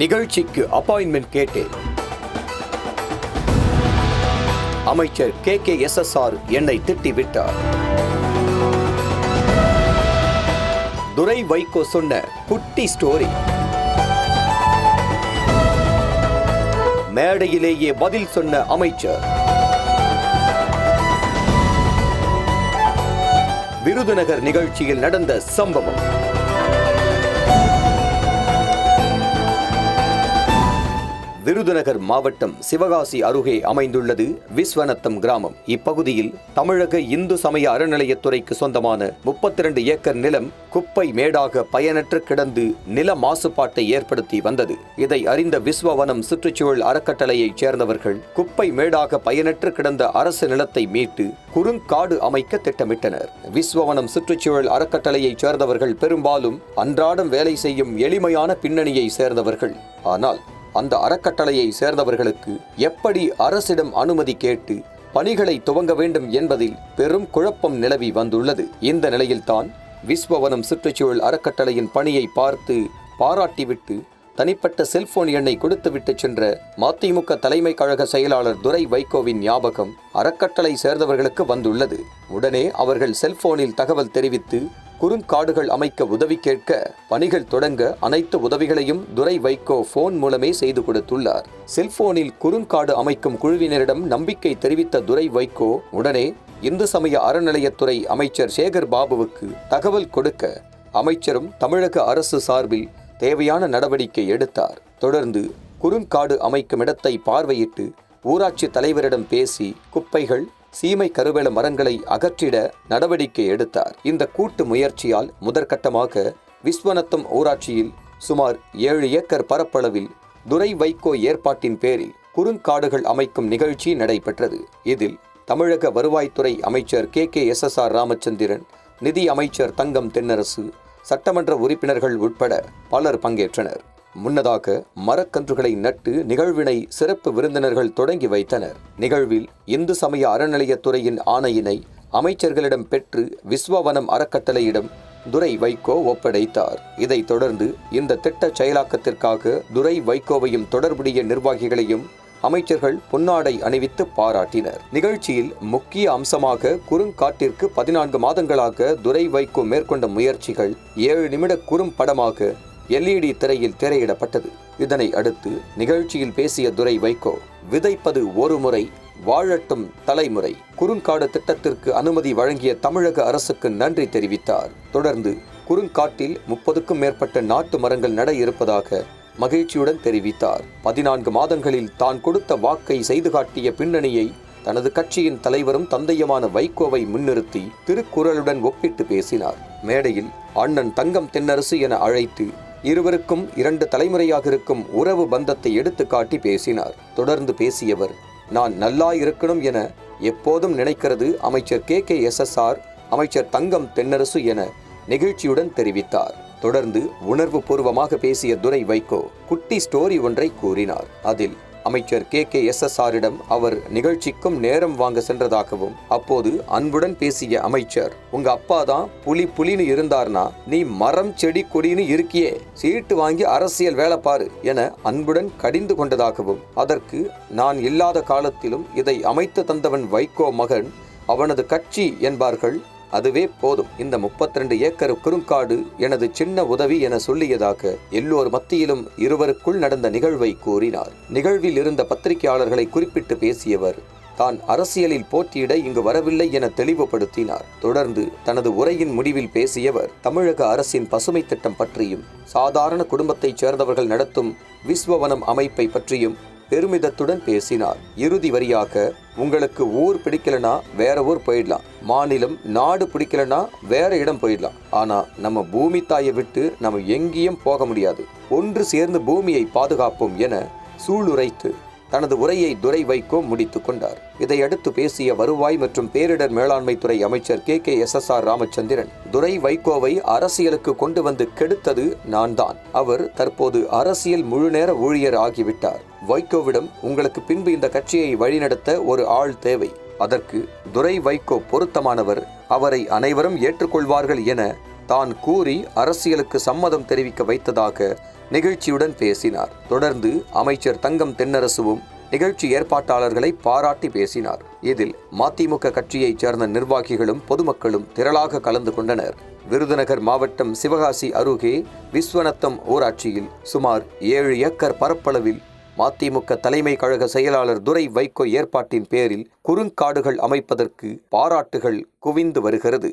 நிகழ்ச்சிக்கு அப்பாயின்மெண்ட் கேட்டேன். அமைச்சர் K K S S R என்னை திட்டிவிட்டார். துரை வைகோ சொன்ன குட்டி ஸ்டோரி மேடையிலேயே பதில் சொன்ன அமைச்சர். விருதுநகர் நிகழ்ச்சியில் நடந்த சம்பவம். விருதுநகர் மாவட்டம் சிவகாசி அருகே அமைந்துள்ளது விஸ்வநத்தம் கிராமம். இப்பகுதியில் தமிழக இந்து சமய அறநிலையத்துறைக்கு சொந்தமான முப்பத்தி இரண்டு ஏக்கர் நிலம் குப்பை மேடாக பயனற்று கிடந்து நில மாசுபாட்டை ஏற்படுத்தி வந்தது. இதை அறிந்த விஸ்வவனம் சுற்றுச்சூழல் அறக்கட்டளையைச் சேர்ந்தவர்கள் குப்பை மேடாக பயனற்று கிடந்த அரசு நிலத்தை மீட்டு குறுங்காடு அமைக்க திட்டமிட்டனர். விஸ்வவனம் சுற்றுச்சூழல் அறக்கட்டளையைச் சேர்ந்தவர்கள் பெரும்பாலும் அன்றாடம் வேலை செய்யும் எளிமையான பின்னணியை சேர்ந்தவர்கள். ஆனால் அந்த அறக்கட்டளையை சேர்ந்தவர்களுக்கு எப்படி அரசிடம் அனுமதி கேட்டு பணிகளை துவங்க வேண்டும் என்பதில் பெரும் குழப்பம் நிலவி வந்துள்ளது. இந்த நிலையில்தான் விஸ்வவனம் சுற்றுச்சூழல் அறக்கட்டளையின் பணியை பார்த்து பாராட்டிவிட்டு தனிப்பட்ட செல்போன் எண்ணை கொடுத்துவிட்டு சென்ற மதிமுக தலைமை கழக செயலாளர் துரை வைகோவின் ஞாபகம் அறக்கட்டளை சேர்ந்தவர்களுக்கு வந்துள்ளது. உடனே அவர்கள் செல்போனில் தகவல் தெரிவித்து குறுங்காடுகள் அமைக்க உதவி கேட்க பணிகள் தொடங்க அனைத்து உதவிகளையும் துரை வைகோ போன் மூலமே செய்து கொடுத்துள்ளார். செல்போனில் குறுங்காடு அமைக்கும் குழுவினரிடம் நம்பிக்கை தெரிவித்த துரை வைகோ உடனே இந்து சமய அறநிலையத்துறை அமைச்சர் சேகர் பாபுவுக்கு தகவல் கொடுக்க அமைச்சரும் தமிழக அரசு சார்பில் தேவையான நடவடிக்கை எடுத்தார். தொடர்ந்து குறுங்காடு அமைக்கும் இடத்தை பார்வையிட்டு ஊராட்சி தலைவரிடம் பேசி குப்பைகள் சீமை கருவேல மரங்களை அகற்றிட நடவடிக்கை எடுத்தார். இந்த கூட்டு முயற்சியால் முதற்கட்டமாக விஸ்வநத்தம் ஊராட்சியில் சுமார் ஏழு ஏக்கர் பரப்பளவில் துரை வைகோ ஏற்பாட்டின் பேரில் குறுங்காடுகள் அமைக்கும் நிகழ்ச்சி நடைபெற்றது. இதில் தமிழக வருவாய்த்துறை அமைச்சர் K. K. S. S. R. Ramachandran நிதி அமைச்சர் தங்கம் தென்னரசு சட்டமன்ற உறுப்பினர்கள் உட்பட பலர் பங்கேற்றனர். முன்னதாக மரக்கன்றுகளை நட்டு நிகழ்வினை சிறப்பு விருந்தினர்கள் தொடங்கி வைத்தனர். நிகழ்வில் இந்து சமய அறநிலையத்துறையின் ஆணையினை அமைச்சர்களிடம் பெற்று விஸ்வவனம் அறக்கட்டளையிடம் துரை வைகோ ஒப்படைத்தார். இதைத் தொடர்ந்து இந்த திட்ட செயலாக்கத்திற்காக துரை வைகோவையும் தொடர்புடைய நிர்வாகிகளையும் அமைச்சர்கள் பொன்னாடை அணிவித்து பாராட்டினர். நிகழ்ச்சியில் முக்கிய அம்சமாக குறுங்காட்டிற்கு பதினான்கு மாதங்களாக துரை வைகோ மேற்கொண்ட முயற்சிகள் ஏழு நிமிட குறும்படமாக எல்இடி திரையில் திரையிடப்பட்டது. இதனை அடுத்து நிகழ்ச்சியில் பேசிய துரை வைகோ விதைப்பது ஒரு முறை வாழட்டும் தலைமுறை. குறுங்காடு திட்டத்திற்கு அனுமதி வழங்கிய தமிழக அரசுக்கு நன்றி தெரிவித்தார். தொடர்ந்து குறுங்காட்டில் முப்பதுக்கும் மேற்பட்ட நாட்டு மரங்கள் நட இருப்பதாக மகிழ்ச்சியுடன் தெரிவித்தார். பதினான்கு மாதங்களில் தான் கொடுத்த வாக்கை செய்து காட்டிய பின்னணியை தனது கட்சியின் தலைவரும் தந்தையுமான வைகோவை முன்னிறுத்தி திருக்குறளுடன் ஒப்பிட்டு பேசினார். மேடையில் அண்ணன் தங்கம் தென்னரசு என அழைத்து இருவருக்கும் இரண்டு தலைமுறையாக இருக்கும் உறவு பந்தத்தை எடுத்துக்காட்டி பேசினார். தொடர்ந்து பேசியவர் நான் நல்லா இருக்கணும் என எப்போதும் நினைக்கிறது அமைச்சர் K. K. S. S. R. அமைச்சர் தங்கம் தென்னரசு என நெகிழ்ச்சியுடன் தெரிவித்தார். தொடர்ந்து உணர்வு பூர்வமாக பேசிய துரை வைகோ குட்டி ஸ்டோரி ஒன்றை கூறினார். அதில் அமைச்சர் கே. கே. எஸ். எஸ். ஆரிடம் அவர் நிகழ்ச்சிக்கும் நேரம் வாங்க சென்றதாகவும் அப்போது அன்புடன் பேசிய அமைச்சர் உங்க அப்பா தான் புலி புலின்னு இருந்தார்னா நீ மரம் செடி கொடின்னு இருக்கியே சீட்டு வாங்கி அரசியல் வேலை பாரு என அன்புடன் கடிந்து கொண்டதாகவும் அதற்கு நான் இல்லாத காலத்திலும் இதை அமைத்து தந்தவன் வைகோ மகன் அவனது கட்சி என்பார்கள். அதுவே போதும். இந்த 32 ஏக்கர் குறுங்காடு எனது சின்ன உதவி என சொல்லியதாக எல்லோர் மத்தியிலும் இருவருக்குள் நடந்த நிகழ்வை கூறினார். நிகழ்வில் இருந்த பத்திரிகையாளர்களை குறிப்பிட்டு பேசியவர் தான் அரசியலில் போட்டியிட இங்கு வரவில்லை என தெளிவுபடுத்தினார். தொடர்ந்து தனது உரையின் முடிவில் பேசியவர் தமிழக அரசின் பசுமை திட்டம் பற்றியும் சாதாரண குடும்பத்தைச் சேர்ந்தவர்கள் நடத்தும் விஸ்வவனம் அமைப்பை பற்றியும் பெருமிதத்துடன் பேசினார். இறுதி வரியாக உங்களுக்கு ஊர் பிடிக்கலனா வேற ஊர் போயிடலாம். மாநிலம் நாடு பிடிக்கலனா வேற இடம் போயிடலாம். ஆனா நம்ம பூமி தாயை விட்டு நம்ம எங்கேயும் போக முடியாது. ஒன்று சேர்ந்து பூமியை பாதுகாப்போம் என சூளுரைத்து தனது உரையை துரை வைகோ முடித்துக் கொண்டார். இதையடுத்து பேசிய வருவாய் மற்றும் பேரிடர் மேலாண்மை துறை அமைச்சர் K. K. S. S. R. Ramachandran Durai வைகோவை அரசியலுக்கு கொண்டு வந்து கெடுத்தது நான் தான். அவர் தற்போது அரசியல் முழுநேர ஊழியர் ஆகிவிட்டார். வைகோவிடம் உங்களுக்கு பின்பு இந்த கட்சியை வழிநடத்த ஒரு ஆள் தேவை. அதற்கு துரை வைகோ பொருத்தமானவர். அவரை அனைவரும் ஏற்றுக்கொள்வார்கள் என தான் கூறி அரசியலுக்கு சம்மதம் தெரிவிக்க வைத்ததாக நிகழ்ச்சியுடன் பேசினார். தொடர்ந்து அமைச்சர் தங்கம் தென்னரசுவும் நிகழ்ச்சி ஏற்பாட்டாளர்களை பாராட்டி பேசினார். இதில் மதிமுக கட்சியைச் சேர்ந்த நிர்வாகிகளும் பொதுமக்களும் திரளாக கலந்து கொண்டனர். விருதுநகர் மாவட்டம் சிவகாசி அருகே விஸ்வநத்தம் ஊராட்சியில் சுமார் ஏழு ஏக்கர் பரப்பளவில் மதிமுக தலைமை கழக செயலாளர் துரை வைகோ ஏற்பாட்டின் பேரில் குறுங்காடுகள் அமைப்பதற்கு பாராட்டுகள் குவிந்து வருகிறது.